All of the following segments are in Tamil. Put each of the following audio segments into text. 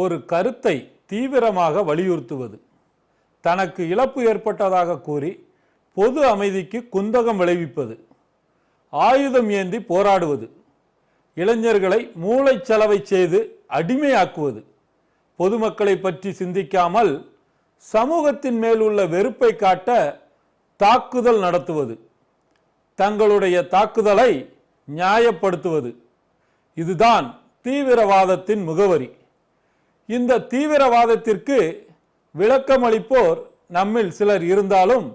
ஒரு கருத்தை தீவிரமாக வலியுறுத்துவது. தனக்கு இழப்பு ஏற்பட்டதாக கூறி பொது அமைதிக்கு குந்தகம் விளைவிப்பது. ஆயுதம் ஏந்தி போராடுவது. இளைஞர்களை மூளைச்சலவை செய்து அடிமையாக்குவது. பொதுமக்களை பற்றி சிந்திக்காமல் சமூகத்தின் மேல் உள்ள வெறுப்பை காட்ட தாக்குதல் நடத்துவது. தங்களுடைய தாக்குதலை நியாயப்படுத்துவது. இதுதான் தீவிரவாதத்தின் முகவரி. இந்த தீவிரவாதத்திற்கு விளக்கமளிப்போர் நம்மில் சிலர் இருந்தாலும்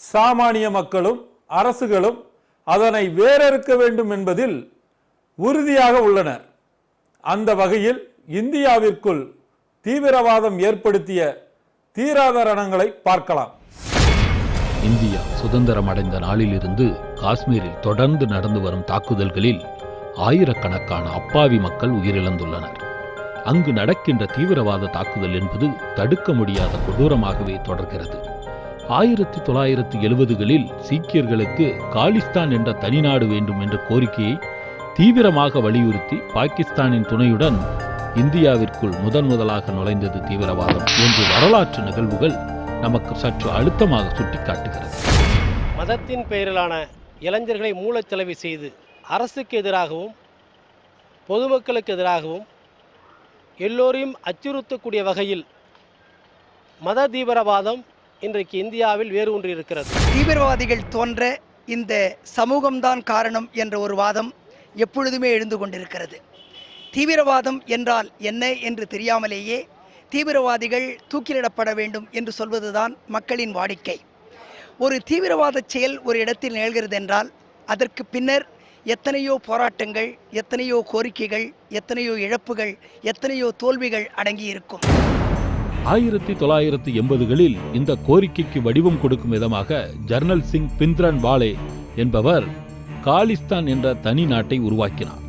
சாமானிய மக்களும் அரசுகளும் அதனை வேறறுக்க வேண்டும் என்பதில் உறுதியாக உள்ளனர். அந்த வகையில் இந்தியாவிற்குள் தீவிரவாதம் ஏற்படுத்திய தீராதரணங்களை பார்க்கலாம். இந்தியா சுதந்திரம் அடைந்த நாளிலிருந்து காஷ்மீரில் தொடர்ந்து நடந்து வரும் தாக்குதல்களில் ஆயிரக்கணக்கான அப்பாவி மக்கள் உயிரிழந்துள்ளனர். அங்கு நடக்கின்ற தீவிரவாத தாக்குதல் என்பது தடுக்க முடியாத கொடூரமாகவே தொடர்கிறது. ஆயிரத்தி தொள்ளாயிரத்தி எழுபதுகளில் சீக்கியர்களுக்கு காலிஸ்தான் என்ற தனிநாடு வேண்டும் என்ற கோரிக்கையை தீவிரமாக வலியுறுத்தி பாகிஸ்தானின் துணையுடன் இந்தியாவிற்குள் முதன் முதலாக நுழைந்தது தீவிரவாதம் என்று வரலாற்று நிகழ்வுகள் நமக்கு சற்று அழுத்தமாக சுட்டிக்காட்டுகிறது. மதத்தின் பெயரிலான இளைஞர்களை மூலச்செலவு செய்து அரசுக்கு எதிராகவும் பொதுமக்களுக்கு எதிராகவும் எல்லோரையும் அச்சுறுத்தக்கூடிய வகையில் மத தீவிரவாதம் இன்றைக்கு இந்தியாவில் வேறு ஒன்று இருக்கிறது தீவிரவாதிகள் தோன்ற இந்த சமூகம்தான் காரணம் என்ற ஒரு வாதம் எப்பொழுதுமே எழுந்து கொண்டிருக்கிறது. தீவிரவாதம் என்றால் என்ன என்று தெரியாமலேயே தீவிரவாதிகள் தூக்கிலிடப்பட வேண்டும் என்று சொல்வதுதான் மக்களின் வாடிக்கை. ஒரு தீவிரவாத செயல் ஒரு இடத்தில் நிகழ்கிறது என்றால் அதற்கு பின்னர் எத்தனையோ போராட்டங்கள் எத்தனையோ கோரிக்கைகள் எத்தனையோ இழப்புகள் எத்தனையோ தோல்விகள் அடங்கி இருக்கும். ஆயிரத்தி தொள்ளாயிரத்தி எண்பதுகளில் இந்த கோரிக்கைக்கு வடிவம் கொடுக்கும் விதமாக ஜர்னல் சிங் பிந்த்ரன் வாலே என்பவர் காலிஸ்தான் என்ற தனி நாட்டை உருவாக்கினார்.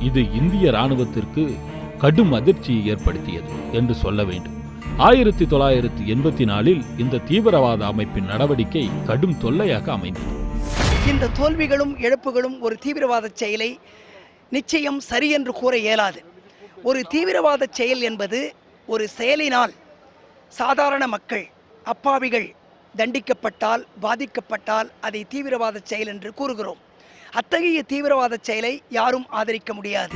இது இந்திய ராணுவத்திற்கு கடும் அதிர்ச்சியை ஏற்படுத்தியது என்று சொல்ல வேண்டும். ஆயிரத்தி தொள்ளாயிரத்தி எண்பத்தி நாலில் இந்த தீவிரவாத அமைப்பின் நடவடிக்கை கடும் தொல்லையாக அமைந்தது. இந்த தோல்விகளும் இழப்புகளும் ஒரு தீவிரவாத செயலை நிச்சயம் சரி என்று கூற இயலாது. ஒரு தீவிரவாத செயல் என்பது ஒரு செயலினால் சாதாரண மக்கள் அப்பாவிகள் தண்டிக்கப்பட்டால் பாதிக்கப்பட்டால் அதை தீவிரவாத செயல் என்று கூறுகிறோம். அத்தகைய தீவிரவாத செயலை யாரும் ஆதரிக்க முடியாது.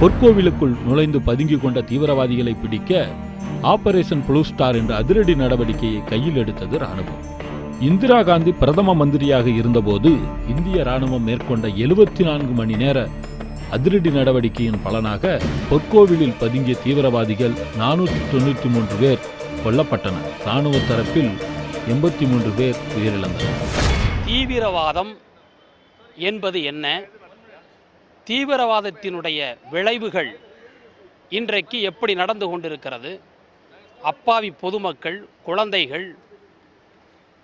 பொற்கோவிலுக்குள் நுழைந்து பதுங்கிக் கொண்ட தீவிரவாதிகளை பிடிக்க ஆபரேஷன் ப்ளூ ஸ்டார் என்ற அதிரடி நடவடிக்கையை கையில் எடுத்தது ராணுவம் இந்திரா காந்தி பிரதம மந்திரியாக இருந்தபோது இந்திய ராணுவம் மேற்கொண்ட எழுபத்தி நான்கு மணி நேர அதிரடி நடவடிக்கையின் பலனாக பொற்கோவிலில் பதுங்கிய தீவிரவாதிகள் நானூற்றி தொண்ணூற்றி மூன்று பேர் கொல்லப்பட்டனர். ராணுவ தரப்பில் எண்பத்தி மூன்று பேர் உயிரிழந்தனர். தீவிரவாதம் என்பது என்ன? தீவிரவாதத்தினுடைய விளைவுகள் இன்றைக்கு எப்படி நடந்து கொண்டிருக்கிறது? அப்பாவி பொதுமக்கள் குழந்தைகள்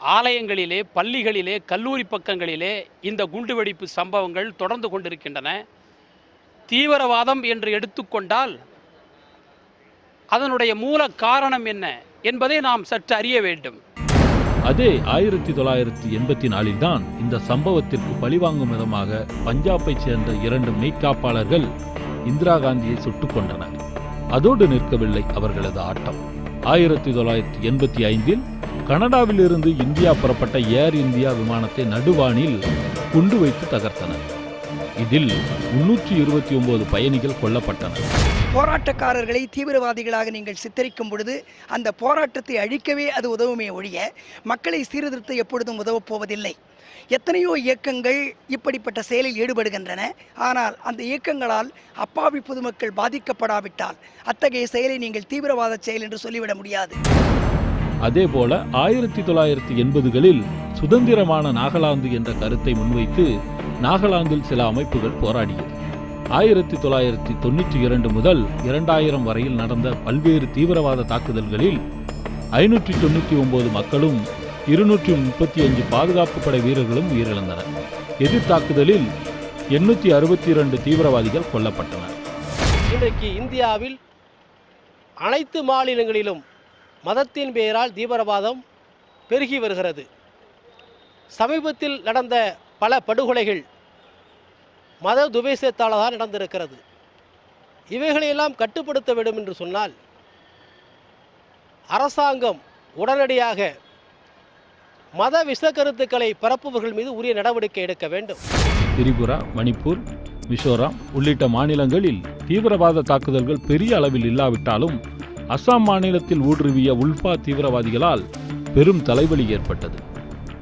ஆலயங்களிலே பள்ளிகளிலே கல்லூரி பக்கங்களிலே இந்த குண்டுவெடிப்பு சம்பவங்கள் தொடர்ந்து கொண்டிருக்கின்றன. தீவிரவாதம் என்று எடுத்துக்கொண்டால் அதனுடைய மூல காரணம் என்ன என்பதை நாம் சற்று அறிய வேண்டும். அதே ஆயிரத்தி தொள்ளாயிரத்தி எண்பத்தி நாலில் தான் இந்த சம்பவத்திற்கு பழிவாங்கும் விதமாக பஞ்சாபை சேர்ந்த இரண்டு மெய்க்காப்பாளர்கள் இந்திரா காந்தியை சுட்டுக் கொண்டனர் அதோடு நிற்கவில்லை அவர்களது ஆட்டம். ஆயிரத்தி தொள்ளாயிரத்தி எண்பத்தி ஐந்தில் கனடாவிலிருந்து இந்தியா புறப்பட்ட ஏர் இந்தியா விமானத்தை நடுவானில் குண்டு வைத்து தகர்த்தனர். இதில் முன்னூற்றி இருபத்தி ஒன்பது பயணிகள் கொல்லப்பட்டனர். போராட்டக்காரர்களை தீவிரவாதிகளாக நீங்கள் சித்தரிக்கும் பொழுது அந்த போராட்டத்தை அழிக்கவே அது உதவுமே ஒழிய மக்களை சீர்திருத்த எப்பொழுதும் உதவப் போவதில்லை. எத்தனையோ இயக்கங்கள் இப்படிப்பட்ட செயலில் ஈடுபடுகின்றன. ஆனால் அந்த இயக்கங்களால் அப்பாவி பொதுமக்கள் பாதிக்கப்படாவிட்டால் அத்தகைய செயலை நீங்கள் தீவிரவாத செயல் என்று சொல்லிவிட முடியாது. அதே போல ஆயிரத்தி தொள்ளாயிரத்தி எண்பதுகளில் சுதந்திரமான நாகாலாந்து என்ற கருத்தை முன்வைத்து நாகாலாந்தில் சில அமைப்புகள் போராடியது. ஆயிரத்தி தொள்ளாயிரத்தி தொண்ணூற்றி இரண்டு முதல் இரண்டாயிரம் வரையில் நடந்த பல்வேறு தீவிரவாத தாக்குதல்களில் ஐநூற்றி தொண்ணூற்றி ஒன்பது மக்களும் இருநூற்றி முப்பத்தி அஞ்சு பாதுகாப்பு படை வீரர்களும் உயிரிழந்தனர். எதிர் தாக்குதலில் எண்ணூற்றி அறுபத்தி இரண்டு தீவிரவாதிகள் கொல்லப்பட்டனர். இன்றைக்கு இந்தியாவில் அனைத்து மாநிலங்களிலும் மதத்தின் பெயரால் தீவிரவாதம் பெருகி வருகிறது. சமீபத்தில் நடந்த பல படுகொலைகள் மத துவேஷத்தால் தான் நடந்திருக்கிறது. இவைகளையெல்லாம் கட்டுப்படுத்த வேண்டும் என்று சொன்னால் அரசாங்கம் உடனடியாக மத விஷ கருத்துக்களை பரப்புபவர்கள் மீது உரிய நடவடிக்கை எடுக்க வேண்டும். திரிபுரா மணிப்பூர் மிசோராம் உள்ளிட்ட மாநிலங்களில் தீவிரவாத தாக்குதல்கள் பெரிய அளவில் இல்லாவிட்டாலும் அஸ்ஸாம் மாநிலத்தில் ஊடுருவிய உல்ஃபா தீவிரவாதிகளால் பெரும் தலைவலி ஏற்பட்டது.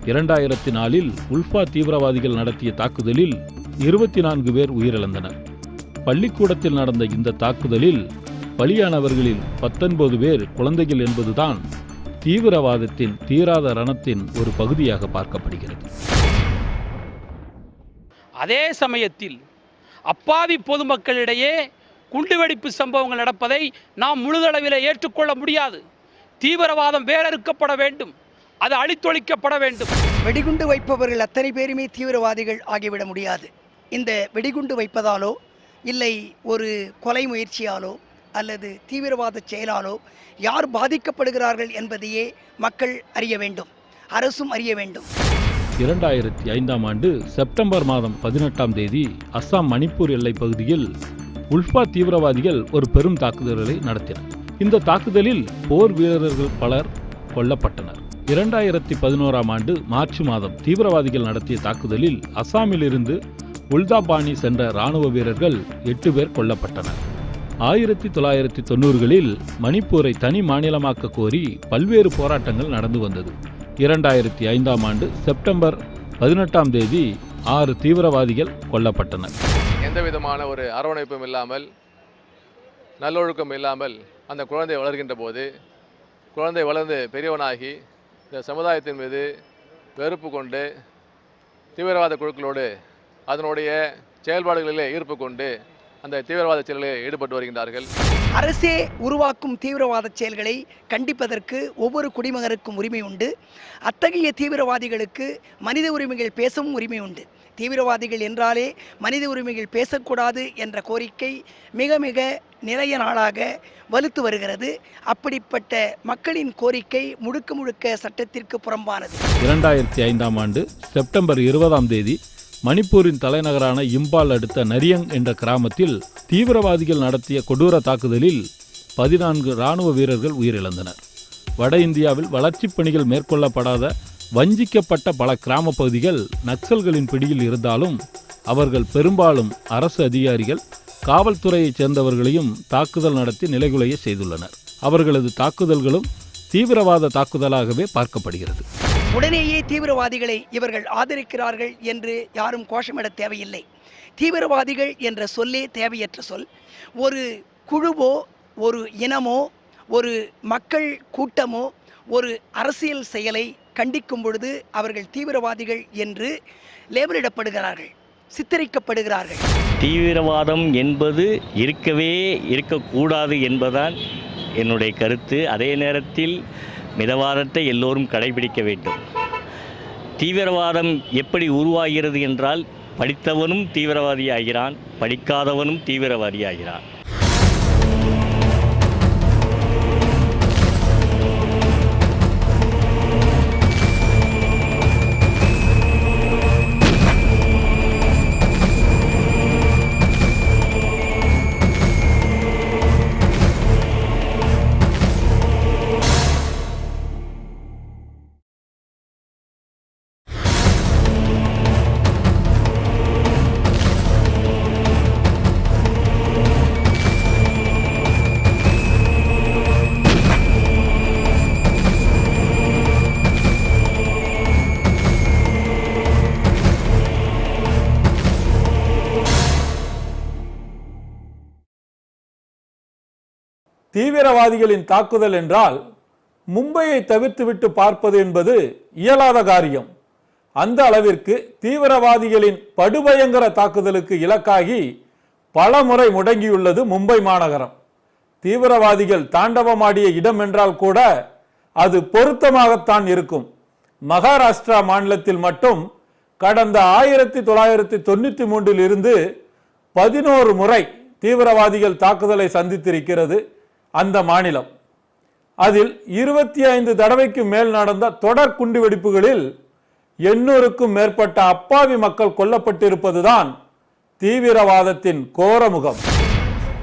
இரண்டாயிரத்தி நாலில் உல்ஃபா தீவிரவாதிகள் நடத்திய தாக்குதலில் இருபத்தி நான்கு பேர் உயிரிழந்தனர். பள்ளிக்கூடத்தில் நடந்த இந்த தாக்குதலில் பலியானவர்களில் பத்தொன்பது பேர் குழந்தைகள் என்பதுதான் தீவிரவாதத்தின் தீராத ரணத்தின் ஒரு பகுதியாக பார்க்கப்படுகிறது. அதே சமயத்தில் அப்பாவி பொதுமக்களிடையே குண்டுவெடிப்பு சம்பவங்கள் நடப்பதை நாம் முழுதளவில் ஏற்றுக்கொள்ள முடியாது. தீவிரவாதம் வேறறுக்கப்பட வேண்டும். அது அழித்தொழிக்கப்பட வேண்டும். வெடிகுண்டு வைப்பவர்கள் அத்தனை பேருமே தீவிரவாதிகள் ஆகிவிட முடியாது. இந்த வெடிகுண்டு வைப்பதாலோ இல்லை ஒரு கொலை முயற்சியாலோ அல்லது தீவிரவாத செயலாலோ யார் பாதிக்கப்படுகிறார்கள் என்பதையே மக்கள் அறிய வேண்டும். அரசும் அறிய வேண்டும். இரண்டாயிரத்தி ஐந்தாம் ஆண்டு செப்டம்பர் மாதம் பதினெட்டாம் தேதி அஸ்ஸாம் மணிப்பூர் எல்லைப் பகுதியில் உல்ஃபா தீவிரவாதிகள் ஒரு பெரும் தாக்குதல்களை நடத்தினர். இந்த தாக்குதலில் போர் வீரர்கள் பலர் கொல்லப்பட்டனர். இரண்டாயிரத்தி பதினோராம் ஆண்டு மார்ச் மாதம் தீவிரவாதிகள் நடத்திய தாக்குதலில் அஸ்ஸாமிலிருந்து உல்தாபானி சென்ற இராணுவ வீரர்கள் எட்டு பேர் கொல்லப்பட்டனர். ஆயிரத்தி தொள்ளாயிரத்தி தொண்ணூறுகளில் மணிப்பூரை தனி மாநிலமாக்க கோரி பல்வேறு போராட்டங்கள் நடந்து வந்தது. இரண்டாயிரத்தி ஐந்தாம் ஆண்டு செப்டம்பர் பதினெட்டாம் தேதி ஆறு தீவிரவாதிகள் கொல்லப்பட்டனர். எந்த விதமான ஒரு அரவணைப்பும் இல்லாமல் நல்லொழுக்கம் இல்லாமல் அந்த குழந்தை வளர்கின்ற போது குழந்தை வளர்ந்து பெரியவனாகி இந்த சமுதாயத்தின் மீது வெறுப்பு கொண்டு தீவிரவாத குழுக்களோடு அதனுடைய செயல்பாடுகளிலே ஈர்ப்பு கொண்டு அந்த தீவிரவாத செயல்களில் ஈடுபட்டு வருகின்றார்கள். அரசே உருவாக்கும் தீவிரவாத செயல்களை கண்டிப்பதற்கு ஒவ்வொரு குடிமகனுக்கும் உரிமை உண்டு. அத்தகைய தீவிரவாதிகளுக்கு மனித உரிமைகள் பேசவும் உரிமை உண்டு. தீவிரவாதிகள் என்றாலே மனித உரிமைகள் பேசக்கூடாது என்ற கோரிக்கை மிக மிக நிறைய நாளாக வலுத்து வருகிறது. அப்படிப்பட்ட மக்களின் கோரிக்கை முழுக்க முழுக்க சட்டத்திற்கு புறம்பானது. இரண்டாயிரத்தி ஐந்தாம் ஆண்டு செப்டம்பர் இருபதாம் தேதி மணிப்பூரின் தலைநகரான இம்பால் அடுத்த நரியங் என்ற கிராமத்தில் தீவிரவாதிகள் நடத்திய கொடூர தாக்குதலில் பதினான்கு இராணுவ வீரர்கள் உயிரிழந்தனர். வட இந்தியாவில் வளர்ச்சிப் பணிகள் மேற்கொள்ளப்படாத வஞ்சிக்கப்பட்ட பல கிராம பகுதிகள் நக்சல்களின் பிடியில் இருந்தாலும் அவர்கள் பெரும்பாலும் அரசு அதிகாரிகள் காவல்துறையைச் சேர்ந்தவர்களையும் தாக்குதல் நடத்தி நிலைகுலைய செய்துள்ளனர். அவர்களது தாக்குதல்களும் தீவிரவாத தாக்குதலாகவே பார்க்கப்படுகிறது. உடனேயே தீவிரவாதிகளை இவர்கள் ஆதரிக்கிறார்கள் என்று யாரும் கோஷமிட தேவையில்லை. தீவிரவாதிகள் என்ற சொல்லே தேவையற்ற சொல். ஒரு குழுவோ ஒரு இனமோ ஒரு மக்கள் கூட்டமோ ஒரு அரசியல் செயலை கண்டிக்கும் பொழுது அவர்கள் தீவிரவாதிகள் என்று லேபிளிடப்படுகிறார்கள் சித்தரிக்கப்படுகிறார்கள். தீவிரவாதம் என்பது இருக்கவே இருக்கக்கூடாது என்பதான் என்னுடைய கருத்து. அதே நேரத்தில் மிதவாதத்தை எல்லோரும் கடைபிடிக்க வேண்டும். தீவிரவாதம் எப்படி உருவாகிறது என்றால் படித்தவனும் தீவிரவாதி ஆகிறான் படிக்காதவனும் தீவிரவாதி ஆகிறான் பயங்கரவாதிகளின் தாக்குதல் என்றால் மும்பையை தவிர்த்துவிட்டு பார்ப்பது என்பது இயலாத காரியம். அந்த அளவிற்கு தீவிரவாதிகளின் படுபயங்கர தாக்குதலுக்கு இலக்காகி பல முறை முடங்கியுள்ளது மும்பை மாநகரம். தீவிரவாதிகள் தாண்டவமாடிய இடம் என்றால் கூட அது பொருத்தமாகத்தான் இருக்கும். மகாராஷ்டிரா மாநிலத்தில் மட்டும் கடந்த ஆயிரத்தி தொள்ளாயிரத்தி தொண்ணூற்றி மூன்றில் இருந்து பதினோரு முறை தீவிரவாதிகள் தாக்குதலை சந்தித்திருக்கிறது. அந்த மாநிலம். அதில் இருபத்தி ஐந்து தடவைக்கு மேல் நடந்த தொடர் குண்டுவெடிப்புகளில் எண்ணூறுக்கும் மேற்பட்ட அப்பாவி மக்கள் கொல்லப்பட்டிருப்பதுதான் தீவிரவாதத்தின் கோரமுகம்.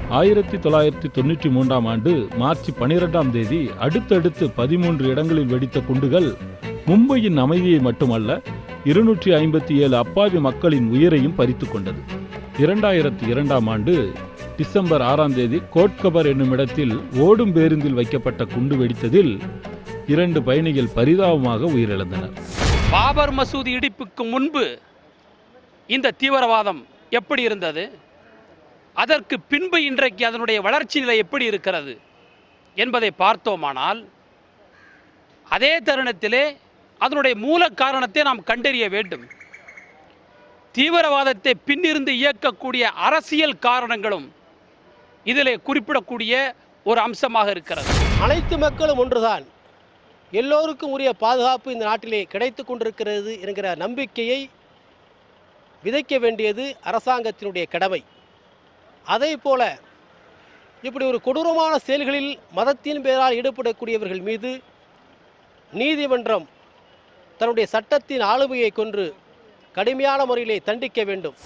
ஆயிரத்தி தொள்ளாயிரத்தி தொண்ணூற்றி மூன்றாம் ஆண்டு மார்ச் பனிரெண்டாம் தேதி அடுத்தடுத்து பதிமூன்று இடங்களில் வெடித்த குண்டுகள் மும்பையின் அமைதியை மட்டுமல்ல இருநூற்றி ஐம்பத்தி ஏழு அப்பாவி மக்களின் உயிரையும் பறித்துக் கொண்டது. இரண்டாயிரத்தி இரண்டாம் ஆண்டு டிசம்பர் ஆறாம் தேதி கோட்கபர் என்னும் இடத்தில் ஓடும் பேருந்தில் வைக்கப்பட்ட குண்டு வெடித்ததில் இரண்டு பயணிகள் பரிதாபமாக உயிரிழந்தனர். பாபர் மசூதி இடிப்புக்கு முன்பு இந்த தீவிரவாதம் எப்படி இருந்தது? அதற்கு பின்பு இன்றைக்கு அதனுடைய வளர்ச்சி நிலை எப்படி இருக்கிறது என்பதை பார்த்தோமானால் அதே தருணத்திலே அதனுடைய மூல காரணத்தை நாம் கண்டறிய வேண்டும். தீவிரவாதத்தை பின்னிருந்து இயக்கக்கூடிய அரசியல் காரணங்களும் இதில் குறிப்பிடக்கூடிய ஒரு அம்சமாக இருக்கிறது. அனைத்து மக்களும் ஒன்றுதான். எல்லோருக்கும் உரிய பாதுகாப்பு இந்த நாட்டிலே கிடைத்து கொண்டிருக்கிறது என்கிற நம்பிக்கையை விதைக்க வேண்டியது அரசாங்கத்தினுடைய கடமை. அதே போல இப்படி ஒரு கொடூரமான செயல்களில் மதத்தின் பெயரால் ஈடுபடக்கூடியவர்கள் மீது நீதிமன்றம் தன்னுடைய சட்டத்தின் ஆளுமையை கொன்று கடுமையான முறையிலே தண்டிக்க வேண்டும்.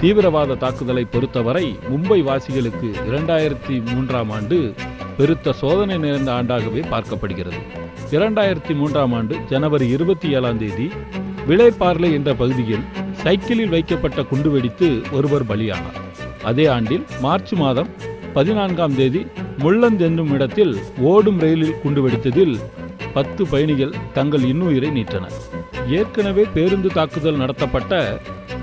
தீவிரவாத தாக்குதலை பொறுத்தவரை மும்பை வாசிகளுக்கு இரண்டாயிரத்தி மூன்றாம் ஆண்டு பெருத்த சோதனை நிறைந்த ஆண்டாகவே பார்க்கப்படுகிறது. இரண்டாயிரத்தி மூன்றாம் ஆண்டு ஜனவரி இருபத்தி ஏழாம் தேதி விளைப்பார்லை என்ற பகுதியில் சைக்கிளில் வைக்கப்பட்ட குண்டு வெடித்து ஒருவர் பலியானார். அதே ஆண்டில் மார்ச் மாதம் பதினான்காம் தேதி முள்ளந்த் என்னும் இடத்தில் ஓடும் ரயிலில் குண்டு வெடித்ததில் பத்து பயணிகள் தங்கள் இன்னுயிரை நீட்டனர் ஏற்கனவே பேருந்து தாக்குதல் நடத்தப்பட்ட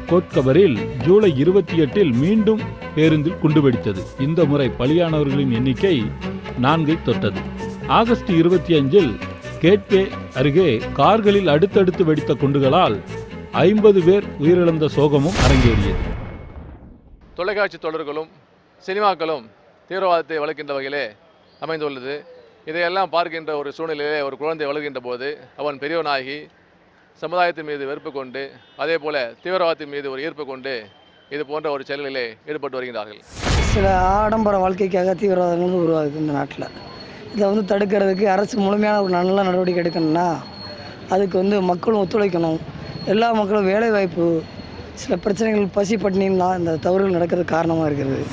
கோட்கபரில் ஜூலை இருபத்தி எட்டில் மீண்டும் பேருந்தில் குண்டு வெடித்தது. இந்த முறை பலியானவர்களின் எண்ணிக்கை நான்கை தொட்டது. ஆகஸ்ட் இருபத்தி அஞ்சில் கேட்வே அருகே கார்களில் அடுத்தடுத்து வெடித்த குண்டுகளால் ஐம்பது பேர் உயிரிழந்த சோகமும் அரங்கேறியது. தொலைக்காட்சி தொடர்களும் சினிமாக்களும் தீவிரவாதத்தை வளர்க்கின்ற வகையிலே அமைந்துள்ளது. இதையெல்லாம் பார்க்கின்ற ஒரு சூழ்நிலையிலே ஒரு குழந்தை வளர்கின்ற போது அவன் பெரியவனாகி சமுதாயத்தின் மீது வெறுப்பு கொண்டு அதே போல தீவிரவாதத்தின் மீது ஒரு ஈர்ப்பு கொண்டு இது போன்ற ஒரு செயல்களிலே ஈடுபட்டு வருகின்றார்கள். சில ஆடம்பர வாழ்க்கைக்காக தீவிரவாதங்கள் உருவாகுது இந்த நாட்டில். இதை வந்து தடுக்கிறதுக்கு அரசு முழுமையான ஒரு நல்ல நடவடிக்கை எடுக்கணும்னா அதுக்கு வந்து மக்களும் ஒத்துழைக்கணும். எல்லா மக்களும் வேலைவாய்ப்பு சில பிரச்சனைகள் பசி பட்டினியும் தான் இந்த தவறுகள் நடக்கிறதுக்கு காரணமாக இருக்கிறது.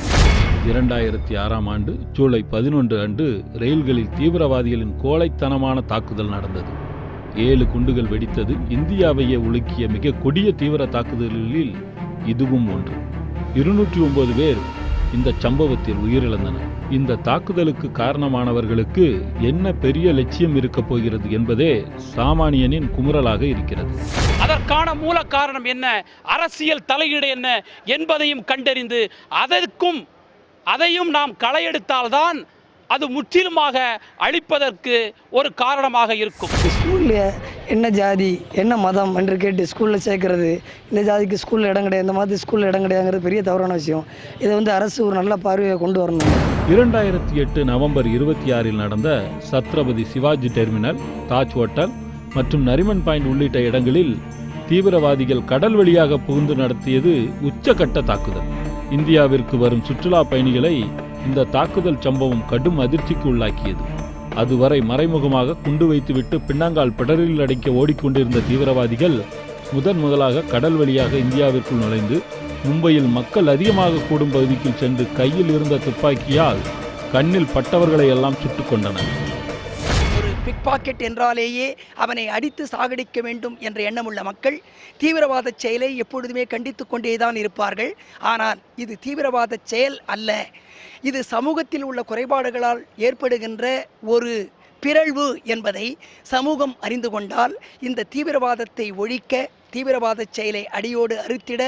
இரண்டாயிரத்தி ஆறாம் ஆண்டு ஜூலை பதினொன்று அன்று ரயில்களில் தீவிரவாதிகளின் கோழைத்தனமான தாக்குதல் நடந்தது. ஏழு குண்டுகள் வெடித்தது இந்தியாவையே உலுக்கிய மிக கொடிய தீவிர தாக்குதல்களில் இதுவும் ஒன்று. இருநூற்றி ஒன்பது பேர் இந்த சம்பவத்தில் உயிரிழந்தனர். இந்த தாக்குதலுக்கு காரணமானவர்களுக்கு என்ன பெரிய லட்சியம் இருக்கப் போகிறது என்பதே சாமானியனின் குமுறலாக இருக்கிறது. அதற்கான மூல காரணம் என்ன? அரசியல் தலையீடு என்ன என்பதையும் கண்டறிந்து அதற்கும் அதையும் நாம் களையெடுத்தால்தான் அது முற்றிலுமாக அழிப்பதற்கு ஒரு காரணமாக இருக்கும். ஸ்கூலில் என்ன ஜாதி என்ன மதம் என்று கேட்டு ஸ்கூலில் சேர்க்கறது இந்த ஜாதிக்கு ஸ்கூலில் இடம் கிடையாது இந்த மாதிரி ஸ்கூலில் இடம் கிடையாதுங்கிறது பெரிய தவறான விஷயம். இதை வந்து அரசு ஒரு நல்ல பார்வையை கொண்டு வரணும். இரண்டாயிரத்தி எட்டு நவம்பர் இருபத்தி ஆறில் நடந்த சத்ரபதி சிவாஜி டெர்மினல் தாஜ் ஹோட்டல் மற்றும் நரிமன் பாயிண்ட் உள்ளிட்ட இடங்களில் தீவிரவாதிகள் கடல் வழியாக புகுந்து நடத்தியது உச்சகட்ட தாக்குதல். இந்தியாவிற்கு வரும் சுற்றுலா பயணிகளை இந்த தாக்குதல் சம்பவம் கடும் அதிர்ச்சிக்கு உள்ளாக்கியது. அதுவரை மறைமுகமாக குண்டு வைத்துவிட்டு பின்னங்கால் பிடரில் அடைக்க ஓடிக்கொண்டிருந்த தீவிரவாதிகள் முதன் முதலாக கடல் வழியாக இந்தியாவிற்குள் நுழைந்து மும்பையில் மக்கள் அதிகமாக கூடும் பகுதிக்கு சென்று கையில் இருந்த துப்பாக்கியால் கண்ணில் பட்டவர்களை எல்லாம் சுட்டுக் கொண்டனர். பிக்பாக்கெட் பாக்கெட் என்றாலேயே அவனை அடித்து சாகடிக்க வேண்டும் என்ற எண்ணமுள்ள மக்கள் தீவிரவாத செயலை எப்பொழுதுமே கண்டித்து கொண்டேதான் இருப்பார்கள். ஆனால் இது தீவிரவாத செயல் அல்ல. இது சமூகத்தில் உள்ள குறைபாடுகளால் ஏற்படுகின்ற ஒரு பிறழ்வு என்பதை சமூகம் அறிந்து கொண்டால் இந்த தீவிரவாதத்தை ஒழிக்க தீவிரவாத செயலை அடியோடு அறுத்திட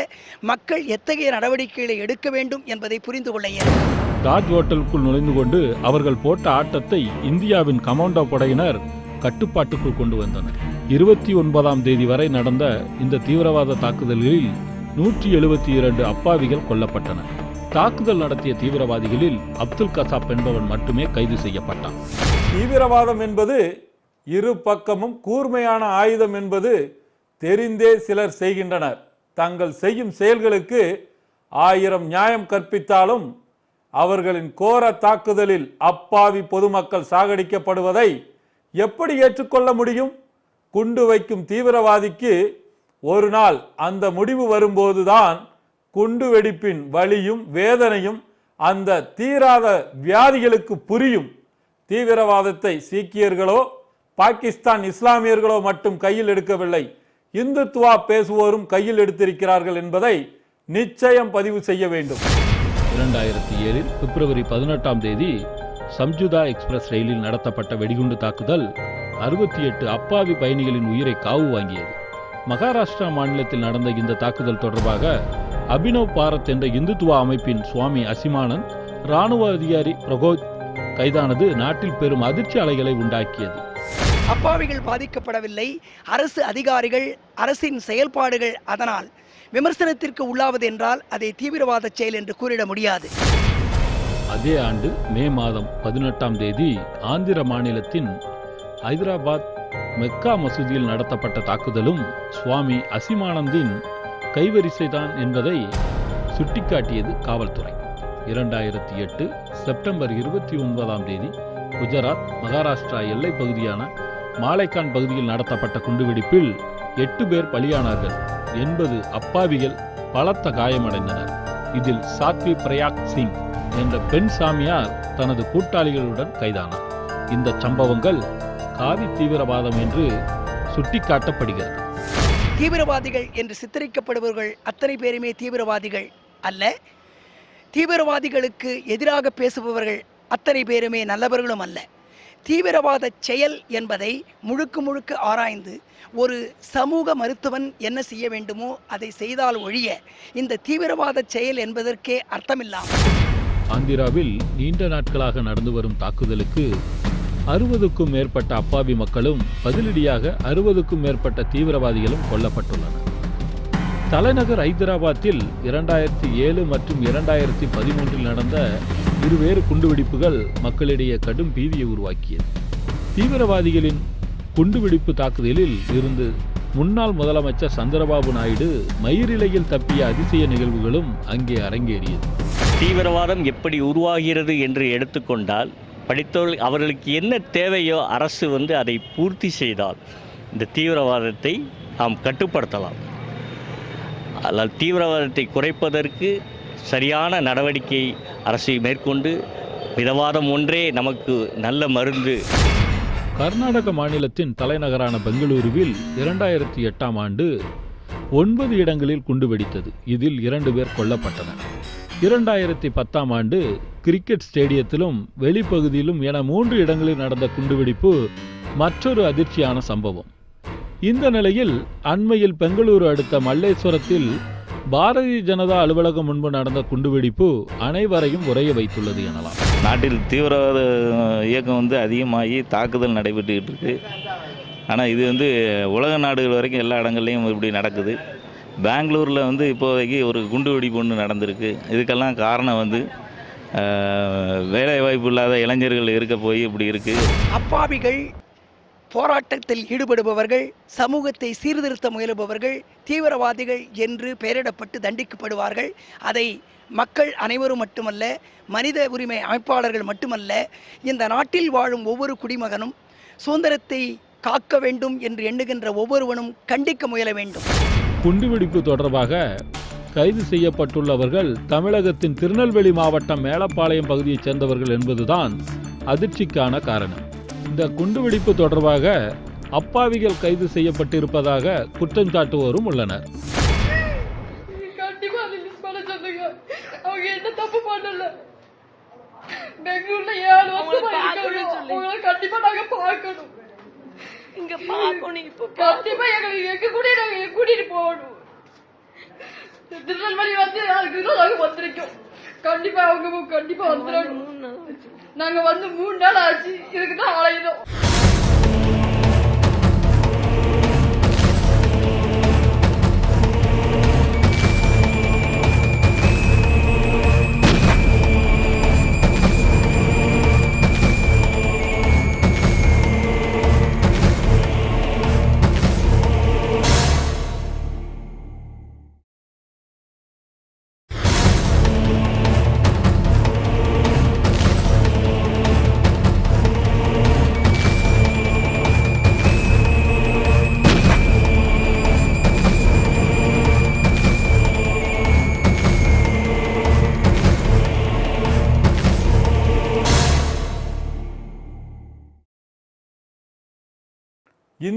மக்கள் எத்தகைய நடவடிக்கைகளை எடுக்க வேண்டும் என்பதை புரிந்து கொள்ள இயலும். தாஜ் ஹோட்டலுக்குள் நுழைந்து கொண்டு அவர்கள் போட்ட ஆட்டத்தை இந்தியாவின் கமாண்டோ படையினர் கட்டுப்பாட்டுக்குள் கொண்டு வந்தனர். இருபத்தி ஒன்பதாம் தேதி வரை நடந்த இந்த தீவிரவாத தாக்குதல்களில் நூற்றி எழுபத்தி இரண்டு அப்பாவிகள் கொல்லப்பட்டனர். தாக்குதல் நடத்திய தீவிரவாதிகளில் அப்துல் கசாப் என்பவன் மட்டுமே கைது செய்யப்பட்டான். தீவிரவாதம் என்பது இரு பக்கமும் கூர்மையான ஆயுதம் என்பது தெரிந்தே சிலர் செய்கின்றனர். தங்கள் செய்யும் செயல்களுக்கு ஆயிரம் நியாயம் கற்பித்தாலும் அவர்களின் கோர தாக்குதலில் அப்பாவி பொதுமக்கள் சாகடிக்கப்படுவதை எப்படி ஏற்றுக்கொள்ள முடியும்? குண்டு வைக்கும் தீவிரவாதிக்கு ஒரு நாள் அந்த முடிவு வரும்போதுதான் குண்டு வெடிப்பின் வலியும் வேதனையும் அந்த தீராத வியாதிகளுக்கு புரியும். தீவிரவாதத்தை சீக்கியர்களோ பாகிஸ்தான் இஸ்லாமியர்களோ மட்டும் கையில் எடுக்கவில்லை. இந்துத்துவா பேசுவோரும் கையில் எடுத்திருக்கிறார்கள் என்பதை நிச்சயம் பதிவு செய்ய வேண்டும். இரண்டாயிரத்தி ஏழில் பிப்ரவரி பதினெட்டாம் தேதி சம்ஜுதா எக்ஸ்பிரஸ் ரயிலில் நடத்தப்பட்ட வெடிகுண்டு தாக்குதல் அறுபத்தி எட்டு அப்பாவி பயணிகளின் உயிரை காவு வாங்கியது. மகாராஷ்டிரா மாநிலத்தில் நடந்த இந்த தாக்குதல் தொடர்பாக அபினவ் பாரத் என்ற இந்துத்துவா அமைப்பின் சுவாமி அசிமானந்த் ராணுவ அதிகாரி பிரகோத் கைதானது நாட்டில் பெரும் அதிர்ச்சி அலைகளை உண்டாக்கியது. அப்பாவிகள் பாதிக்கப்படவில்லை. அரசு அதிகாரிகள் அரசின் செயல்பாடுகள் அதனால் விமர்சனத்திற்கு உள்ளாவது என்றால் அதை தீவிரவாத செயல் என்று கூறிட முடியாது. அதே ஆண்டு மே மாதம் பதினெட்டாம் தேதி ஆந்திர மாநிலத்தின் ஐதராபாத் மெக்கா மசூதியில் நடத்தப்பட்ட தாக்குதலும் சுவாமி அசிமானந்தின் கைவரிசைதான் என்பதை சுட்டிக்காட்டியது காவல்துறை. இரண்டாயிரத்தி எட்டு செப்டம்பர் இருபத்தி ஒன்பதாம் தேதி குஜராத் மகாராஷ்டிரா எல்லைப் பகுதியான மாலைக்கான் பகுதியில் நடத்தப்பட்ட குண்டுவெடிப்பில் எட்டு பேர் பலியானார்கள். எண்பது அப்பாவிகள் பலத்த காயமடைந்தனர். இதில் சாத்வி பிரயாக் சிங் என்ற பெண் சாமியார் தனது கூட்டாளிகளுடன் கைதானார். இந்த சம்பவங்கள் காவி தீவிரவாதம் என்று சுட்டிக்காட்டப்படுகிறது. தீவிரவாதிகள் என்று சித்தரிக்கப்படுபவர்கள் அத்தனை பேருமே தீவிரவாதிகள் அல்ல. தீவிரவாதிகளுக்கு எதிராக பேசுபவர்கள் அத்தனை பேருமே நல்லவர்களும் அல்ல. தீவிரவாத செயல் என்பதை முழுக்க முழுக்க ஆராய்ந்து ஒரு சமூக மருத்துவன் என்ன செய்ய வேண்டுமோ அதை செய்தால் ஒழிய இந்த தீவிரவாத செயல் என்பதற்கே அர்த்தமில்லாமல். ஆந்திராவில் நீண்ட நாட்களாக நடந்து வரும் தாக்குதலுக்கு அறுபதுக்கும் மேற்பட்ட அப்பாவி மக்களும் பதிலடியாக அறுபதுக்கும் மேற்பட்ட தீவிரவாதிகளும் கொல்லப்பட்டுள்ளனர். தலைநகர் ஐதராபாத்தில் இரண்டாயிரத்தி ஏழு மற்றும் இரண்டாயிரத்தி பதிமூன்றில் நடந்த இருவேறு குண்டுவெடிப்புகள் மக்களிடையே கடும் பீதியை உருவாக்கியது. தீவிரவாதிகளின் குண்டுவெடிப்பு தாக்குதலில் இருந்து முன்னாள் முதலமைச்சர் சந்திரபாபு நாயுடு மயிரிழையில் தப்பிய அதிசய நிகழ்வுகளும் அங்கே அரங்கேறியது. தீவிரவாதம் எப்படி உருவாகிறது என்று எடுத்துக்கொண்டால் படித்தவர்கள் அவர்களுக்கு என்ன தேவையோ அரசு வந்து அதை பூர்த்தி செய்தால் இந்த தீவிரவாதத்தை நாம் கட்டுப்படுத்தலாம். ஆனால் தீவிரவாதத்தை குறைப்பதற்கு சரியான நடவடிக்கை அரசு மேற்கொண்டு மிதவாதம் ஒன்றே நமக்கு நல்ல மருந்து. கர்நாடக மாநிலத்தின் தலைநகரான பெங்களூருவில் இரண்டாயிரத்தி எட்டாம் ஆண்டு ஒன்பது இடங்களில் குண்டு வெடித்தது. இதில் இரண்டு பேர் கொல்லப்பட்டனர். இரண்டாயிரத்தி பத்தாம் ஆண்டு கிரிக்கெட் ஸ்டேடியத்திலும் வெளிப்பகுதியிலும் என மூன்று இடங்களில் நடந்த குண்டுவெடிப்பு மற்றொரு அதிர்ச்சியான சம்பவம். இந்த நிலையில் அண்மையில் பெங்களூரு அடுத்த மல்லேஸ்வரத்தில் பாரதிய ஜனதா அலுவலகம் முன்பு நடந்த குண்டுவெடிப்பு அனைவரையும் உறைய வைத்துள்ளது எனலாம். நாட்டில் தீவிரவாத இயக்கம் வந்து அதிகமாகி தாக்குதல் நடைபெற்றுக்கிட்டு இருக்கு. ஆனால் இது வந்து உலக நாடுகள் வரைக்கும் எல்லா இடங்கள்லையும் இப்படி நடக்குது. பெங்களூரில் வந்து இப்போதைக்கு ஒரு குண்டு வெடிப்பு ஒன்று நடந்திருக்கு. இதுக்கெல்லாம் காரணம் வந்து வேலை வாய்ப்பு இல்லாத இளைஞர்கள் இருக்க போய் இப்படி இருக்குது அப்பாவிகள் போராட்டத்தில் ஈடுபடுபவர்கள் சமூகத்தை சீர்திருத்த முயலுபவர்கள் தீவிரவாதிகள் என்று பெயரிடப்பட்டு தண்டிக்கப்படுவார்கள். அதை மக்கள் அனைவரும் மட்டுமல்ல மனித உரிமை அமைப்பாளர்கள் மட்டுமல்ல இந்த நாட்டில் வாழும் ஒவ்வொரு குடிமகனும் சுதந்திரத்தை காக்க வேண்டும் என்று எண்ணுகின்ற ஒவ்வொருவனும் கண்டிக்க முயல வேண்டும். குண்டுவெடிப்பு தொடர்பாக கைது செய்யப்பட்டுள்ளவர்கள் தமிழகத்தின் திருநெல்வேலி மாவட்டம் மேலப்பாளையம் பகுதியைச் சேர்ந்தவர்கள் என்பதுதான் அதிர்ச்சிக்கான காரணம். இந்த குண்டுவெடிப்பு தொடர்பாக அப்பாவிகள் கைது செய்யப்பட்டிருப்பதாக குற்றம் சாட்டுவோரும் உள்ளனர் பெங்களூர்ல ஏழு வருஷமா இருக்காங்க அவங்கள கண்டிப்பா நாங்க பார்க்கணும். இங்க பார்க்கணும் இப்போ கண்டிப்பா எங்களுக்கு எங்க கூட நாங்க கூட்டிட்டு போகணும். திருநெல்வேலி வந்து அதுக்கு நாங்க வந்திருக்கோம். கண்டிப்பா அவங்க கண்டிப்பா வந்துடணும் நாங்க வந்து மூணு நாள் ஆச்சு. இதுக்கு தான் அலையுதோம்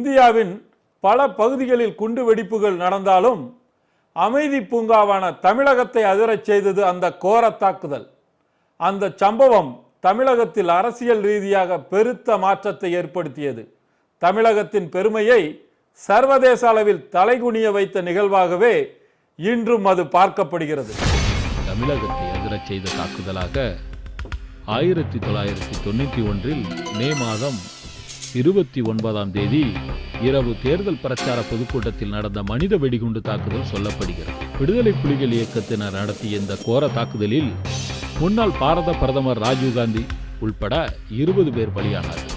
இந்தியாவின் பல பகுதிகளில் குண்டு வெடிப்புகள் நடந்தாலும் அமைதி பூங்காவான தமிழகத்தை அதிரச் செய்தது அந்த கோர தாக்குதல். அந்த சம்பவம் தமிழகத்தில் அரசியல் ரீதியாக பெருத்த மாற்றத்தை ஏற்படுத்தியது. தமிழகத்தின் பெருமையை சர்வதேச அளவில் தலைகுனிய வைத்த நிகழ்வாகவே இன்றும் அது பார்க்கப்படுகிறது. தமிழகத்தை அதிரச் செய்த தாக்குதலாக ஆயிரத்தி தொள்ளாயிரத்தி தொண்ணூற்றி ஒன்றில் மே மாதம் இருபத்தி ஒன்பதாம் தேதி இரவு தேர்தல் பிரச்சார பொதுக்கூட்டத்தில் நடந்த மனித வெடிகுண்டு தாக்குதல் சொல்லப்படுகிறது. விடுதலை புலிகள் இயக்கத்தினர் நடத்திய இந்த கோர தாக்குதலில் முன்னாள் பாரத பிரதமர் ராஜீவ்காந்தி உள்பட இருபது பேர் பலியானார்கள்.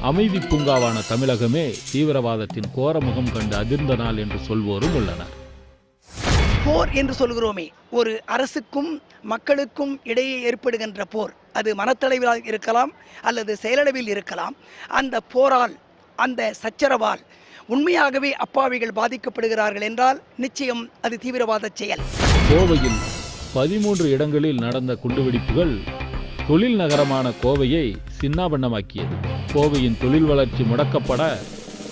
அமைதி பூங்காவான தமிழகமே தீவிரவாதத்தின் கோர முகம் கண்டு அதிர்ந்த நாள் என்று சொல்வோரும் உள்ளனர். போர் என்று சொல்கிறோமே ஒரு அரசுக்கும் மக்களுக்கும் இடையே ஏற்படுகின்ற போர் அது மனத்தளவில் இருக்கலாம் அல்லது செயலளவில் இருக்கலாம். அந்த போரால் அந்த சச்சரவால் உண்மையாகவே அப்பாவிகள் பாதிக்கப்படுகிறார்கள் என்றால் நிச்சயம் அது தீவிரவாத செயல். கோவையில் பதிமூன்று இடங்களில் நடந்த குண்டுவெடிப்புகள் தொழில் நகரமான கோவையை சின்னாபண்ணமாக்கியது. கோவையின் தொழில் வளர்ச்சி முடக்கப்பட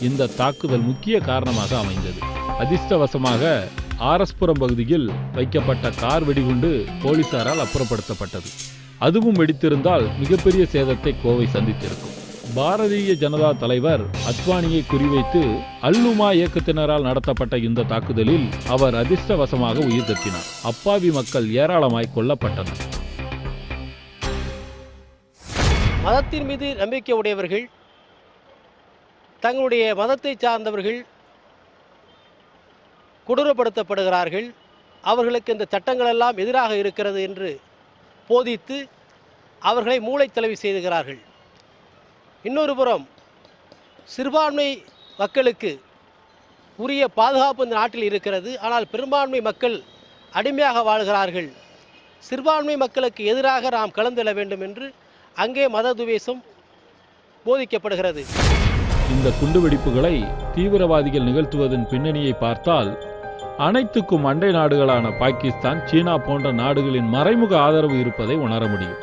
இந்த தாக்குதல் முக்கிய காரணமாக அமைந்தது. அதிர்ஷ்டவசமாக ஆரஸ்புரம் பகுதியில் வைக்கப்பட்ட கார் வெடிகுண்டு போலீசாரால் அப்புறப்படுத்தப்பட்டது. அதுவும் வெடித்திருந்தால் மிகப்பெரிய சேதத்தை கோவை சந்தித்திருக்கும். பாரதிய ஜனதா தலைவர் அத்வானியை குறிவைத்து அல்லுமா இயக்கத்தினரால் நடத்தப்பட்ட இந்த தாக்குதலில் அவர் அதிர்ஷ்டவசமாக உயிர் தப்பினார். அப்பாவி மக்கள் ஏராளமாய் கொல்லப்பட்டனர். மதத்தின் மீது நம்பிக்கை உடையவர்கள் தங்களுடைய மதத்தை சார்ந்தவர்கள் கொடூரப்படுத்தப்படுகிறார்கள். அவர்களுக்கு இந்த சட்டங்கள் எல்லாம் எதிராக இருக்கிறது என்று போதித்து அவர்களை மூளைத்தளவி செய்துகிறார்கள். இன்னொரு புறம் சிறுபான்மை மக்களுக்கு உரிய பாதுகாப்பு இந்த நாட்டில் இருக்கிறது. ஆனால் பெரும்பான்மை மக்கள் அடிமையாக வாழ்கிறார்கள். சிறுபான்மை மக்களுக்கு எதிராக நாம் கலந்துள்ள வேண்டும் என்று அங்கே மத துவேஷம் போதிக்கப்படுகிறது. இந்த குண்டுவெடிப்புகளை தீவிரவாதிகள் நிகழ்த்துவதன் பின்னணியை பார்த்தால் அனைத்துக்கும் அண்டை நாடுகளான பாகிஸ்தான் சீனா போன்ற நாடுகளின் மறைமுக ஆதரவு இருப்பதை உணர முடியும்.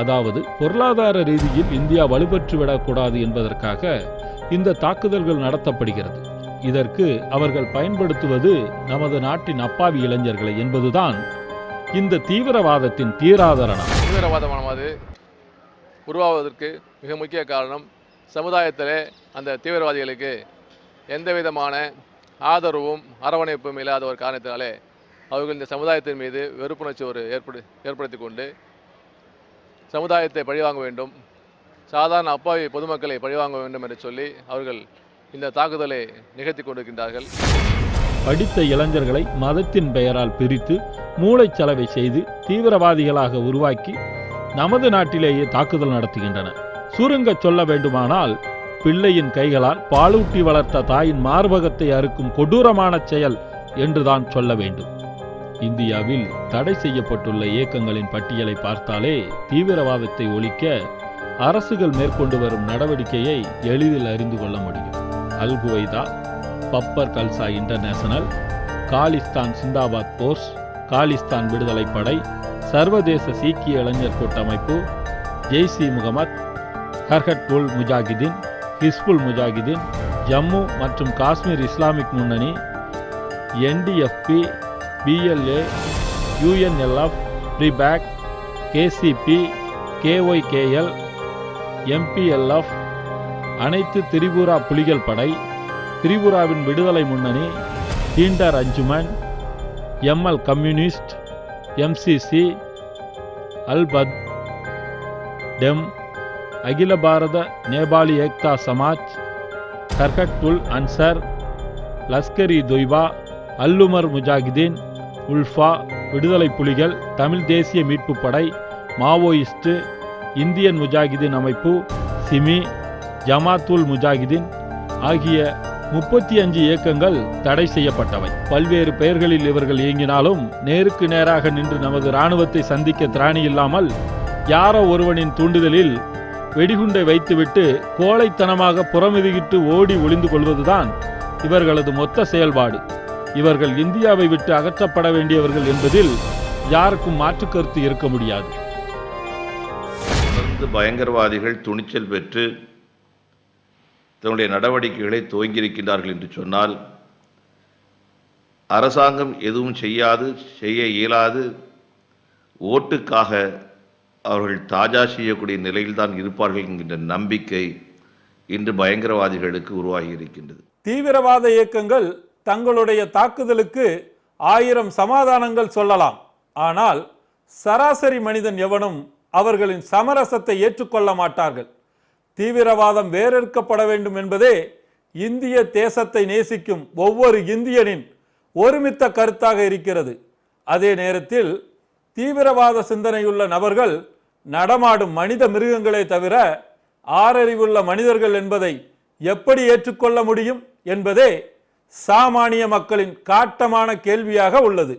அதாவது பொருளாதார ரீதியில் இந்தியா வலுப்பெற்றுவிடக்கூடாது என்பதற்காக இந்த தாக்குதல்கள் நடத்தப்படுகிறது. இதற்கு அவர்கள் பயன்படுத்துவது நமது நாட்டின் அப்பாவி இளைஞர்களை என்பதுதான் இந்த தீவிரவாதத்தின் தீராதரணம். தீவிரவாதமானது உருவாவதற்கு மிக முக்கிய காரணம் சமுதாயத்திலே அந்த தீவிரவாதிகளுக்கு எந்த விதமான ஆதரவும் அரவணைப்பும் இல்லாத ஒரு காரணத்தினாலே அவர்கள் இந்த சமுதாயத்தின் மீது வெறுப்புணர்ச்சி ஒரு ஏற்படு ஏற்படுத்தி கொண்டு சமுதாயத்தை பழிவாங்க வேண்டும். சாதாரண அப்பாவி பொதுமக்களை பழிவாங்க வேண்டும் என்று சொல்லி அவர்கள் இந்த தாக்குதலை நிகழ்த்தி கொண்டிருக்கின்றார்கள். படித்த இளைஞர்களை மதத்தின் பெயரால் பிரித்து மூளைச்சலவை செய்து தீவிரவாதிகளாக உருவாக்கி நமது நாட்டிலேயே தாக்குதல் நடத்துகின்றனர் சுருங்கச் சொல்ல வேண்டுமானால் பிள்ளையின் கைகளால் பாலூட்டி வளர்த்த தாயின் மார்பகத்தை அறுக்கும் கொடூரமான செயல் என்றுதான் சொல்ல வேண்டும். இந்தியாவில் தடை செய்யப்பட்டுள்ள இயக்கங்களின் பட்டியலை பார்த்தாலே தீவிரவாதத்தை ஒழிக்க அரசுகள் மேற்கொண்டு வரும் நடவடிக்கையை எளிதில் அறிந்து கொள்ள முடியும். Al Qaeda Babbar Khalsa international Khalistan Zindabad force Khalistan விடுதலை படை சர்வதேச சீக்கிய இளைஞர் கூட்டமைப்பு ஜெய்சி முகமத் ஹர்ஹட் உல் முஜாகிதீன் ஹிஸ்புல் முஜாகிதீன் ஜம்மு மற்றும் காஷ்மீர் இஸ்லாமிக் முன்னணி என்டிஎஃப்பி பிஎல்ஏ யுஎன்எல்எஃப் ரிபேக் கேசிபி கேஒய்கேஎல் எம்பிஎல்எஃப் அனைத்து திரிபுரா புலிகள் படை திரிபுராவின் விடுதலை முன்னணி Deendar Anjuman ML communist MCC Albadr டெம் Akhil Bharat Nepali Ekta Samaj கர்கட் அன்சர் லஸ்கர் இ தொய்பா அல்லுமர் முஜாகிதீன் உல்ஃபா விடுதலை புலிகள் தமிழ் தேசிய மீட்புப் படை மாவோயிஸ்டு இந்தியன் முஜாகிதீன் அமைப்பு சிமி ஜமாத்துல் முஜாகிதீன் ஆகிய முப்பத்தி அஞ்சு இயக்கங்கள் தடை செய்யப்பட்டவை. பல்வேறு பெயர்களில் இவர்கள் இயங்கினாலும் நேருக்கு நேராக நின்று நமது இராணுவத்தை சந்திக்க திராணி இல்லாமல் யாரோ ஒருவனின் தூண்டுதலில் வெடிகுண்டை வைத்துவிட்டு கோழைத்தனமாக புறமுதுகிட்டு ஓடி ஒளிந்து கொள்வதுதான் இவர்களது மொத்த செயல்பாடு. இவர்கள் இந்தியாவை விட்டு அகற்றப்பட வேண்டியவர்கள் என்பதில் யாருக்கும் மாற்று கருத்து இருக்க முடியாது. தொடர்ந்து பயங்கரவாதிகள் துணிச்சல் பெற்று தன்னுடைய நடவடிக்கைகளை துவங்கியிருக்கின்றார்கள் என்று சொன்னால் அரசாங்கம் எதுவும் செய்யாது செய்ய இயலாது ஓட்டுக்காக அவர்கள் தாஜா செய்யக்கூடிய நிலையில்தான் இருப்பார்கள் என்கின்ற நம்பிக்கை இன்று பயங்கரவாதிகளுக்கு உருவாகி இருக்கின்றது. தீவிரவாத இயக்கங்கள் தங்களுடைய தாக்குதலுக்கு ஆயிரம் சமாதானங்கள் சொல்லலாம். ஆனால் சராசரி மனிதன் எவனும் அவர்களின் சமரசத்தை ஏற்றுக்கொள்ள மாட்டார்கள். தீவிரவாதம் வேறெடுக்கப்பட வேண்டும் என்பதே இந்திய தேசத்தை நேசிக்கும் ஒவ்வொரு இந்தியனின் ஒருமித்த கருத்தாக இருக்கிறது. அதே நேரத்தில் தீவிரவாத சிந்தனையுள்ள நபர்கள் நடமாடும் மனித மிருகங்களே தவிர ஆறறிவுள்ள மனிதர்கள் என்பதை எப்படி ஏற்றுக்கொள்ள முடியும் என்பதே சாமானிய மக்களின் காட்டமான கேள்வியாக உள்ளது.